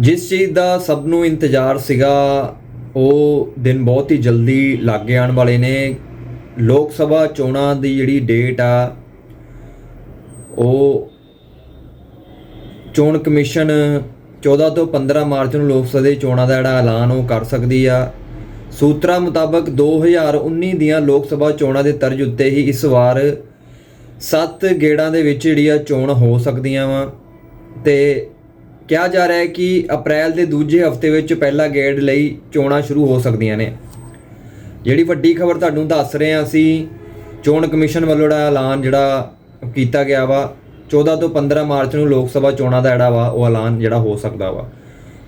ਜਿਸ ਚੀਜ਼ ਦਾ ਸਭ ਨੂੰ ਇੰਤਜ਼ਾਰ ਸੀਗਾ, ਉਹ ਦਿਨ ਬਹੁਤ ਹੀ ਜਲਦੀ ਲਾਗੇ ਆਉਣ ਵਾਲੇ ਨੇ। ਲੋਕ ਸਭਾ ਚੋਣਾਂ ਦੀ ਜਿਹੜੀ ਡੇਟ ਆ, ਉਹ ਚੋਣ ਕਮਿਸ਼ਨ 14 ਤੋਂ 15 ਮਾਰਚ ਨੂੰ ਲੋਕ ਸਭਾ ਦੀ ਚੋਣਾਂ ਦਾ ਜਿਹੜਾ ਐਲਾਨ ਉਹ ਕਰ ਸਕਦੀ ਆ। ਸੂਤਰਾਂ ਮੁਤਾਬਕ 2019 ਦੀਆਂ ਲੋਕ ਸਭਾ ਚੋਣਾਂ ਦੇ ਤਰਜ ਉੱਤੇ ਹੀ ਇਸ ਵਾਰ 7 ਗੇੜਾਂ ਦੇ ਵਿੱਚ ਜਿਹੜੀ ਆ ਚੋਣ ਹੋ ਸਕਦੀਆਂ ਵਾ। ਤੇ ਕਿਹਾ ਜਾ ਰਿਹਾ ਹੈ ਕਿ ਅਪ੍ਰੈਲ ਦੇ ਦੂਜੇ ਹਫ਼ਤੇ ਵਿੱਚ ਪਹਿਲਾ ਗੇੜ ਲਈ ਚੋਣਾਂ ਸ਼ੁਰੂ ਹੋ ਸਕਦੀਆਂ ਨੇ। ਜਿਹੜੀ ਵੱਡੀ ਖਬਰ ਤੁਹਾਨੂੰ ਦੱਸ ਰਹੇ ਹਾਂ ਅਸੀਂ, ਚੋਣ ਕਮਿਸ਼ਨ ਵੱਲੋਂ ਜਿਹੜਾ ਐਲਾਨ ਜਿਹੜਾ ਕੀਤਾ ਗਿਆ ਵਾ 14 ਤੋਂ 15 ਮਾਰਚ ਨੂੰ ਲੋਕ ਸਭਾ ਚੋਣਾਂ ਦਾ ਜਿਹੜਾ ਵਾ, ਉਹ ਐਲਾਨ ਜਿਹੜਾ ਹੋ ਸਕਦਾ ਵਾ।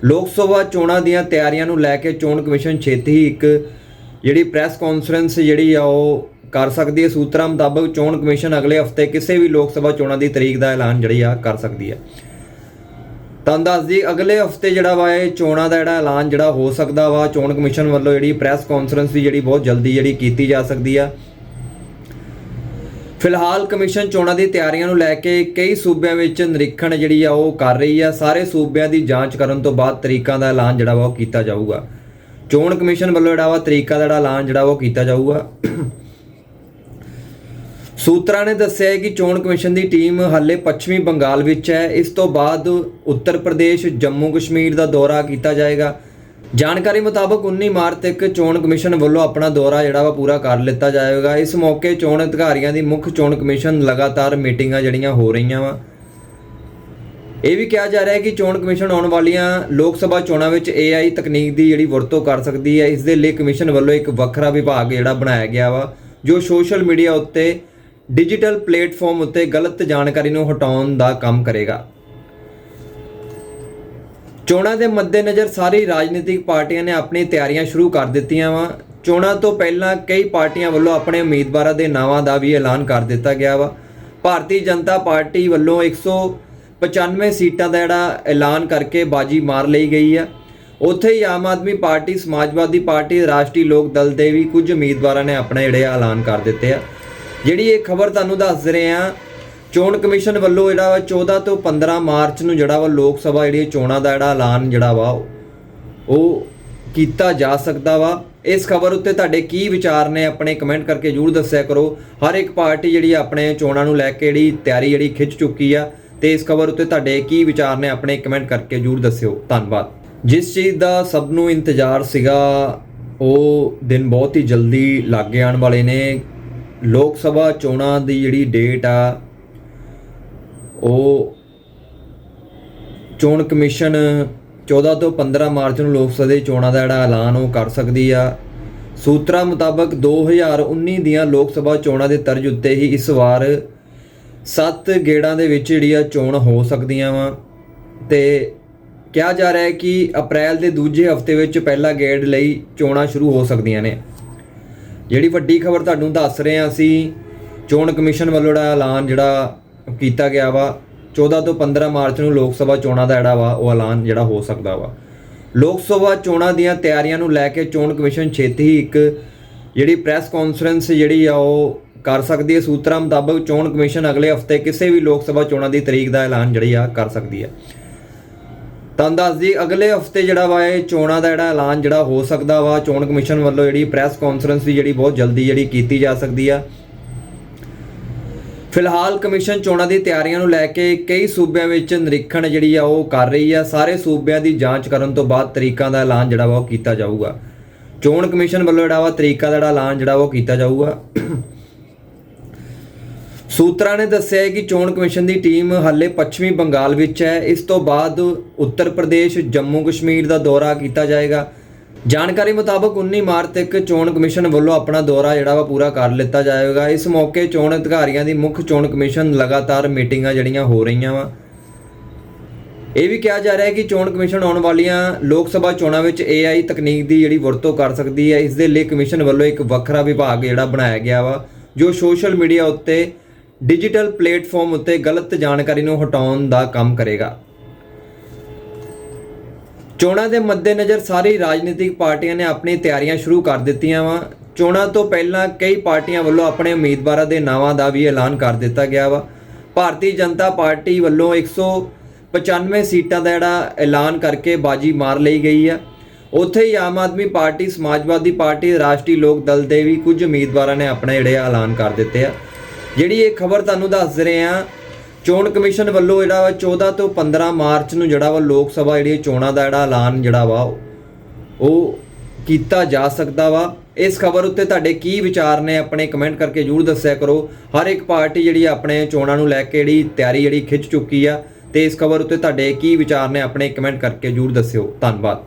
ਲੋਕ ਸਭਾ ਚੋਣਾਂ ਦੀਆਂ ਤਿਆਰੀਆਂ ਨੂੰ ਲੈ ਕੇ ਚੋਣ ਕਮਿਸ਼ਨ ਛੇਤੀ ਹੀ ਇੱਕ ਜਿਹੜੀ ਪ੍ਰੈਸ ਕਾਨਫਰੰਸ ਜਿਹੜੀ ਆ, ਉਹ ਕਰ ਸਕਦੀ ਹੈ। ਸੂਤਰਾਂ ਮੁਤਾਬਕ ਚੋਣ ਕਮਿਸ਼ਨ ਅਗਲੇ ਹਫ਼ਤੇ ਕਿਸੇ ਵੀ ਲੋਕ ਸਭਾ ਚੋਣਾਂ ਦੀ ਤਰੀਕ ਦਾ ਐਲਾਨ ਜਿਹੜੀ ਆ, ਕਰ ਸਕਦੀ ਹੈ। ਤਾਂ ਦੱਸ ਦੀ ਅਗਲੇ ਹਫ਼ਤੇ ਜਿਹੜਾ ਵਾ ਇਹ ਚੋਣਾਂ ਦਾ ਜਿਹੜਾ ਐਲਾਨ ਜਿਹੜਾ ਹੋ ਸਕਦਾ ਵਾ, ਚੋਣ ਕਮਿਸ਼ਨ ਵੱਲੋਂ ਜਿਹੜੀ ਪ੍ਰੈਸ ਕਾਨਫਰੰਸ ਦੀ ਜਿਹੜੀ ਬਹੁਤ ਜਲਦੀ ਜਿਹੜੀ ਕੀਤੀ ਜਾ ਸਕਦੀ ਆ। ਫਿਲਹਾਲ ਕਮਿਸ਼ਨ ਚੋਣਾਂ ਦੀ ਤਿਆਰੀਆਂ ਨੂੰ ਲੈ ਕੇ ਕਈ ਸੂਬਿਆਂ ਵਿੱਚ ਨਿਰੀਖਣ ਜਿਹੜੀ ਆ ਉਹ ਕਰ ਰਹੀ ਆ। ਸਾਰੇ ਸੂਬਿਆਂ ਦੀ ਜਾਂਚ ਕਰਨ ਤੋਂ ਬਾਅਦ ਤਰੀਕਾਂ ਦਾ ਐਲਾਨ ਜਿਹੜਾ ਵਾ ਉਹ ਕੀਤਾ ਜਾਊਗਾ। ਚੋਣ ਕਮਿਸ਼ਨ ਵੱਲੋਂ ਜਿਹੜਾ ਵਾ ਤਰੀਕਾ ਦਾ ਜਿਹੜਾ ਐਲਾਨ ਜਿਹੜਾ ਵਾ ਉਹ ਕੀਤਾ ਜਾਊਗਾ। ਸੂਤਰਾਂ ਨੇ ਦੱਸਿਆ ਹੈ ਕਿ ਚੋਣ ਕਮਿਸ਼ਨ ਦੀ ਟੀਮ ਹਾਲੇ ਪੱਛਮੀ ਬੰਗਾਲ ਵਿੱਚ ਹੈ। ਇਸ ਤੋਂ ਬਾਅਦ ਉੱਤਰ ਪ੍ਰਦੇਸ਼, ਜੰਮੂ ਕਸ਼ਮੀਰ ਦਾ ਦੌਰਾ ਕੀਤਾ ਜਾਏਗਾ। ਜਾਣਕਾਰੀ ਮੁਤਾਬਕ 19 ਮਾਰਚ ਤੱਕ ਚੋਣ ਕਮਿਸ਼ਨ ਵੱਲੋਂ ਆਪਣਾ ਦੌਰਾ ਜਿਹੜਾ ਵਾ ਪੂਰਾ ਕਰ ਲਿੱਤਾ ਜਾਏਗਾ। ਇਸ ਮੌਕੇ ਚੋਣ ਅਧਿਕਾਰੀਆਂ ਦੀ ਮੁੱਖ ਚੋਣ ਕਮਿਸ਼ਨ ਲਗਾਤਾਰ ਮੀਟਿੰਗਾਂ ਜਿਹੜੀਆਂ ਹੋ ਰਹੀਆਂ ਵਾ। ਇਹ ਵੀ ਕਿਹਾ ਜਾ ਰਿਹਾ ਹੈ ਕਿ ਚੋਣ ਕਮਿਸ਼ਨ ਆਉਣ ਵਾਲੀਆਂ ਲੋਕ ਸਭਾ ਚੋਣਾਂ ਵਿੱਚ AI ਤਕਨੀਕ ਦੀ ਜਿਹੜੀ ਵਰਤੋਂ ਕਰ ਸਕਦੀ ਹੈ। ਇਸ ਦੇ ਲਈ ਕਮਿਸ਼ਨ ਵੱਲੋਂ ਇੱਕ ਵੱਖਰਾ ਵਿਭਾਗ ਜਿਹੜਾ ਬਣਾਇਆ ਗਿਆ ਵਾ, ਜੋ ਸੋਸ਼ਲ ਮੀਡੀਆ ਉੱਤੇ ਡਿਜੀਟਲ ਪਲੇਟਫਾਰਮ ਉੱਤੇ ਗਲਤ ਜਾਣਕਾਰੀ ਨੂੰ ਹਟਾਉਣ ਦਾ ਕੰਮ ਕਰੇਗਾ। ਚੋਣਾਂ ਦੇ ਮੱਦੇਨਜ਼ਰ ਸਾਰੀ ਰਾਜਨੀਤਿਕ ਪਾਰਟੀਆਂ ਨੇ ਆਪਣੀ ਤਿਆਰੀਆਂ ਸ਼ੁਰੂ ਕਰ ਦਿੱਤੀਆਂ ਵਾ। ਚੋਣਾਂ ਤੋਂ ਪਹਿਲਾਂ ਕਈ ਪਾਰਟੀਆਂ ਵੱਲੋਂ ਆਪਣੇ ਉਮੀਦਵਾਰਾਂ ਦੇ ਨਾਵਾਂ ਦਾ ਵੀ ਐਲਾਨ ਕਰ ਦਿੱਤਾ ਗਿਆ ਵਾ। ਭਾਰਤੀ ਜਨਤਾ ਪਾਰਟੀ ਵੱਲੋਂ 195 ਸੀਟਾਂ ਦਾ ਜਿਹੜਾ ਐਲਾਨ ਕਰਕੇ ਬਾਜੀ ਮਾਰ ਲਈ ਗਈ ਆ। ਉੱਥੇ ਹੀ ਆਮ ਆਦਮੀ ਪਾਰਟੀ, ਸਮਾਜਵਾਦੀ ਪਾਰਟੀ, ਰਾਸ਼ਟਰੀ ਲੋਕ ਦਲ ਦੇ ਵੀ ਕੁਝ ਉਮੀਦਵਾਰਾਂ ਨੇ ਆਪਣੇ ਜਿਹੜੇ ਐਲਾਨ ਕਰ ਦਿੱਤੇ ਆ। ਜਿਹੜੀ ਇਹ ਖਬਰ ਤੁਹਾਨੂੰ ਦੱਸ ਰਹੇ ਆ ਚੋਣ ਕਮਿਸ਼ਨ ਵੱਲੋਂ ਜਿਹੜਾ ਵਾ 14 ਤੋਂ 15 ਮਾਰਚ ਨੂੰ ਜਿਹੜਾ ਵਾ ਲੋਕ ਸਭਾ ਜਿਹੜੀ ਚੋਣਾਂ ਦਾ ਜਿਹੜਾ ਐਲਾਨ ਜਿਹੜਾ ਵਾ, ਉਹ ਕੀਤਾ ਜਾ ਸਕਦਾ ਵਾ। ਇਸ ਖਬਰ ਉੱਤੇ ਤੁਹਾਡੇ ਕੀ ਵਿਚਾਰ ਨੇ ਆਪਣੇ ਕਮੈਂਟ ਕਰਕੇ ਜਰੂਰ ਦੱਸਿਆ ਕਰੋ। ਹਰ ਇੱਕ ਪਾਰਟੀ ਜਿਹੜੀ ਆਪਣੇ ਚੋਣਾਂ ਨੂੰ ਲੈ ਕੇ ਜਿਹੜੀ ਤਿਆਰੀ ਜਿਹੜੀ ਖਿੱਚ ਚੁੱਕੀ ਆ, ਤੇ ਇਸ ਖਬਰ ਉੱਤੇ ਤੁਹਾਡੇ ਕੀ ਵਿਚਾਰ ਨੇ ਆਪਣੇ ਕਮੈਂਟ ਕਰਕੇ ਜਰੂਰ ਦੱਸਿਓ। ਧੰਨਵਾਦ। ਜਿਸ ਚੀਜ਼ ਦਾ ਸਭ ਨੂੰ ਇੰਤਜ਼ਾਰ ਸੀਗਾ, ਉਹ ਦਿਨ ਬਹੁਤ ਹੀ ਜਲਦੀ ਲਾਗੇ ਆਉਣ ਵਾਲੇ ਨੇ। ਲੋਕ ਸਭਾ ਚੋਣਾਂ ਦੀ ਜਿਹੜੀ ਡੇਟ ਆ, ਉਹ ਚੋਣ ਕਮਿਸ਼ਨ 14 ਤੋਂ 15 ਮਾਰਚ ਨੂੰ ਲੋਕ ਸਭਾ ਦੀ ਚੋਣਾਂ ਦਾ ਜਿਹੜਾ ਐਲਾਨ ਉਹ ਕਰ ਸਕਦੀ ਆ। ਸੂਤਰਾਂ ਮੁਤਾਬਕ 2019 ਦੀਆਂ ਲੋਕ ਸਭਾ ਚੋਣਾਂ ਦੇ ਤਰਜ ਉੱਤੇ ਹੀ ਇਸ ਵਾਰ 7 ਗੇੜਾਂ ਦੇ ਵਿੱਚ ਜਿਹੜੀ ਆ ਚੋਣ ਹੋ ਸਕਦੀਆਂ ਵਾ। ਤੇ ਕਿਹਾ ਜਾ ਰਿਹਾ ਹੈ ਕਿ ਅਪ੍ਰੈਲ ਦੇ ਦੂਜੇ ਹਫ਼ਤੇ ਵਿੱਚ ਪਹਿਲਾ ਗੇੜ ਲਈ ਚੋਣਾਂ ਸ਼ੁਰੂ ਹੋ ਸਕਦੀਆਂ ਨੇ। ਜਿਹੜੀ ਵੱਡੀ ਖਬਰ ਤੁਹਾਨੂੰ ਦੱਸ ਰਹੇ ਹਾਂ ਅਸੀਂ, ਚੋਣ ਕਮਿਸ਼ਨ ਵੱਲੋਂ ਜਿਹੜਾ ਐਲਾਨ ਜਿਹੜਾ ਕੀਤਾ ਗਿਆ ਵਾ 14 ਤੋਂ 15 ਮਾਰਚ ਨੂੰ ਲੋਕ ਸਭਾ ਚੋਣਾਂ ਦਾ ਜਿਹੜਾ ਵਾ, ਉਹ ਐਲਾਨ ਜਿਹੜਾ ਹੋ ਸਕਦਾ ਵਾ। ਲੋਕ ਸਭਾ ਚੋਣਾਂ ਦੀਆਂ ਤਿਆਰੀਆਂ ਨੂੰ ਲੈ ਕੇ ਚੋਣ ਕਮਿਸ਼ਨ ਛੇਤੀ ਹੀ ਇੱਕ ਜਿਹੜੀ ਪ੍ਰੈਸ ਕਾਨਫਰੰਸ ਜਿਹੜੀ ਆ, ਉਹ ਕਰ ਸਕਦੀ ਹੈ। ਸੂਤਰਾਂ ਮੁਤਾਬਕ ਚੋਣ ਕਮਿਸ਼ਨ ਅਗਲੇ ਹਫ਼ਤੇ ਕਿਸੇ ਵੀ ਲੋਕ ਸਭਾ ਚੋਣਾਂ ਦੀ ਤਰੀਕ ਦਾ ਐਲਾਨ ਜਿਹੜੀ ਆ, ਕਰ ਸਕਦੀ ਹੈ। ਤਾਂ ਦੱਸ ਦੀ ਅਗਲੇ ਹਫ਼ਤੇ ਜਿਹੜਾ ਵਾ ਇਹ ਚੋਣਾਂ ਦਾ ਜਿਹੜਾ ਐਲਾਨ ਜਿਹੜਾ ਹੋ ਸਕਦਾ ਵਾ, ਚੋਣ ਕਮਿਸ਼ਨ ਵੱਲੋਂ ਜਿਹੜੀ ਪ੍ਰੈਸ ਕਾਨਫਰੰਸ ਵੀ ਜਿਹੜੀ ਬਹੁਤ ਜਲਦੀ ਜਿਹੜੀ ਕੀਤੀ ਜਾ ਸਕਦੀ ਆ। ਫਿਲਹਾਲ ਕਮਿਸ਼ਨ ਚੋਣਾਂ ਦੀ ਤਿਆਰੀਆਂ ਨੂੰ ਲੈ ਕੇ ਕਈ ਸੂਬਿਆਂ ਵਿੱਚ ਨਿਰੀਖਣ ਜਿਹੜੀ ਆ ਉਹ ਕਰ ਰਹੀ ਆ। ਸਾਰੇ ਸੂਬਿਆਂ ਦੀ ਜਾਂਚ ਕਰਨ ਤੋਂ ਬਾਅਦ ਤਰੀਕਾਂ ਦਾ ਐਲਾਨ ਜਿਹੜਾ ਵਾ ਉਹ ਕੀਤਾ ਜਾਊਗਾ। ਚੋਣ ਕਮਿਸ਼ਨ ਵੱਲੋਂ ਜਿਹੜਾ ਵਾ ਤਰੀਕਾ ਦਾ ਜਿਹੜਾ ਐਲਾਨ ਜਿਹੜਾ ਵਾ ਉਹ ਕੀਤਾ ਜਾਊਗਾ। ਸੂਤਰਾਂ ਨੇ ਦੱਸਿਆ ਹੈ ਕਿ ਚੋਣ ਕਮਿਸ਼ਨ ਦੀ ਟੀਮ ਹਾਲੇ ਪੱਛਮੀ ਬੰਗਾਲ ਵਿੱਚ ਹੈ। ਇਸ ਤੋਂ ਬਾਅਦ ਉੱਤਰ ਪ੍ਰਦੇਸ਼, ਜੰਮੂ ਕਸ਼ਮੀਰ ਦਾ ਦੌਰਾ ਕੀਤਾ ਜਾਏਗਾ। ਜਾਣਕਾਰੀ ਮੁਤਾਬਕ 19 ਮਾਰਚ ਤੱਕ ਚੋਣ ਕਮਿਸ਼ਨ ਵੱਲੋਂ ਆਪਣਾ ਦੌਰਾ ਜਿਹੜਾ ਵਾ ਪੂਰਾ ਕਰ ਲਿੱਤਾ ਜਾਏਗਾ। ਇਸ ਮੌਕੇ ਚੋਣ ਅਧਿਕਾਰੀਆਂ ਦੀ ਮੁੱਖ ਚੋਣ ਕਮਿਸ਼ਨ ਲਗਾਤਾਰ ਮੀਟਿੰਗਾਂ ਜਿਹੜੀਆਂ ਹੋ ਰਹੀਆਂ ਵਾ। ਇਹ ਵੀ ਕਿਹਾ ਜਾ ਰਿਹਾ ਹੈ ਕਿ ਚੋਣ ਕਮਿਸ਼ਨ ਆਉਣ ਵਾਲੀਆਂ ਲੋਕ ਸਭਾ ਚੋਣਾਂ ਵਿੱਚ AI ਤਕਨੀਕ ਦੀ ਜਿਹੜੀ ਵਰਤੋਂ ਕਰ ਸਕਦੀ ਹੈ। ਇਸ ਦੇ ਲਈ ਕਮਿਸ਼ਨ ਵੱਲੋਂ ਇੱਕ ਵੱਖਰਾ ਵਿਭਾਗ ਜਿਹੜਾ ਬਣਾਇਆ ਗਿਆ ਵਾ, ਜੋ ਸੋਸ਼ਲ ਮੀਡੀਆ ਉੱਤੇ ਡਿਜੀਟਲ ਪਲੇਟਫਾਰਮ ਉੱਤੇ ਗਲਤ ਜਾਣਕਾਰੀ ਨੂੰ ਹਟਾਉਣ ਦਾ ਕੰਮ ਕਰੇਗਾ। ਚੋਣਾਂ ਦੇ ਮੱਦੇਨਜ਼ਰ ਸਾਰੀ ਰਾਜਨੀਤਿਕ ਪਾਰਟੀਆਂ ਨੇ ਆਪਣੀ ਤਿਆਰੀਆਂ ਸ਼ੁਰੂ ਕਰ ਦਿੱਤੀਆਂ ਵਾ। ਚੋਣਾਂ ਤੋਂ ਪਹਿਲਾਂ ਕਈ ਪਾਰਟੀਆਂ ਵੱਲੋਂ ਆਪਣੇ ਉਮੀਦਵਾਰਾਂ ਦੇ ਨਾਵਾਂ ਦਾ ਵੀ ਐਲਾਨ ਕਰ ਦਿੱਤਾ ਗਿਆ ਵਾ। ਭਾਰਤੀ ਜਨਤਾ ਪਾਰਟੀ ਵੱਲੋਂ 95 ਸੀਟਾਂ ਦਾ ਜਿਹੜਾ ਐਲਾਨ ਕਰਕੇ ਬਾਜੀ ਮਾਰ ਲਈ ਗਈ ਆ। ਉੱਥੇ ਹੀ ਆਮ ਆਦਮੀ ਪਾਰਟੀ, ਸਮਾਜਵਾਦੀ ਪਾਰਟੀ, ਰਾਸ਼ਟਰੀ ਲੋਕ ਦਲ ਦੇ ਵੀ ਕੁਝ ਉਮੀਦਵਾਰਾਂ ਨੇ ਆਪਣੇ ਜਿਹੜੇ ਐਲਾਨ ਕਰ ਦਿੱਤੇ ਆ। ਜਿਹੜੀ ਇਹ ਖਬਰ ਤੁਹਾਨੂੰ ਦੱਸ ਰਹੇ ਆ ਚੋਣ ਕਮਿਸ਼ਨ ਵੱਲੋਂ ਜਿਹੜਾ ਵਾ 14 ਤੋਂ 15 ਮਾਰਚ ਨੂੰ ਜਿਹੜਾ ਵਾ ਲੋਕ ਸਭਾ ਜਿਹੜੀ ਚੋਣਾਂ ਦਾ ਜਿਹੜਾ ਐਲਾਨ ਜਿਹੜਾ ਵਾ, ਉਹ ਕੀਤਾ ਜਾ ਸਕਦਾ ਵਾ। ਇਸ ਖਬਰ ਉੱਤੇ ਤੁਹਾਡੇ ਕੀ ਵਿਚਾਰ ਨੇ ਆਪਣੇ ਕਮੈਂਟ ਕਰਕੇ ਜਰੂਰ ਦੱਸਿਆ ਕਰੋ। ਹਰ ਇੱਕ ਪਾਰਟੀ ਜਿਹੜੀ ਆਪਣੇ ਚੋਣਾਂ ਨੂੰ ਲੈ ਕੇ ਜਿਹੜੀ ਤਿਆਰੀ ਜਿਹੜੀ ਖਿੱਚ ਚੁੱਕੀ ਆ, ਤੇ ਇਸ ਖਬਰ ਉੱਤੇ ਤੁਹਾਡੇ ਕੀ ਵਿਚਾਰ ਨੇ ਆਪਣੇ ਕਮੈਂਟ ਕਰਕੇ ਜਰੂਰ ਦੱਸਿਓ। ਧੰਨਵਾਦ।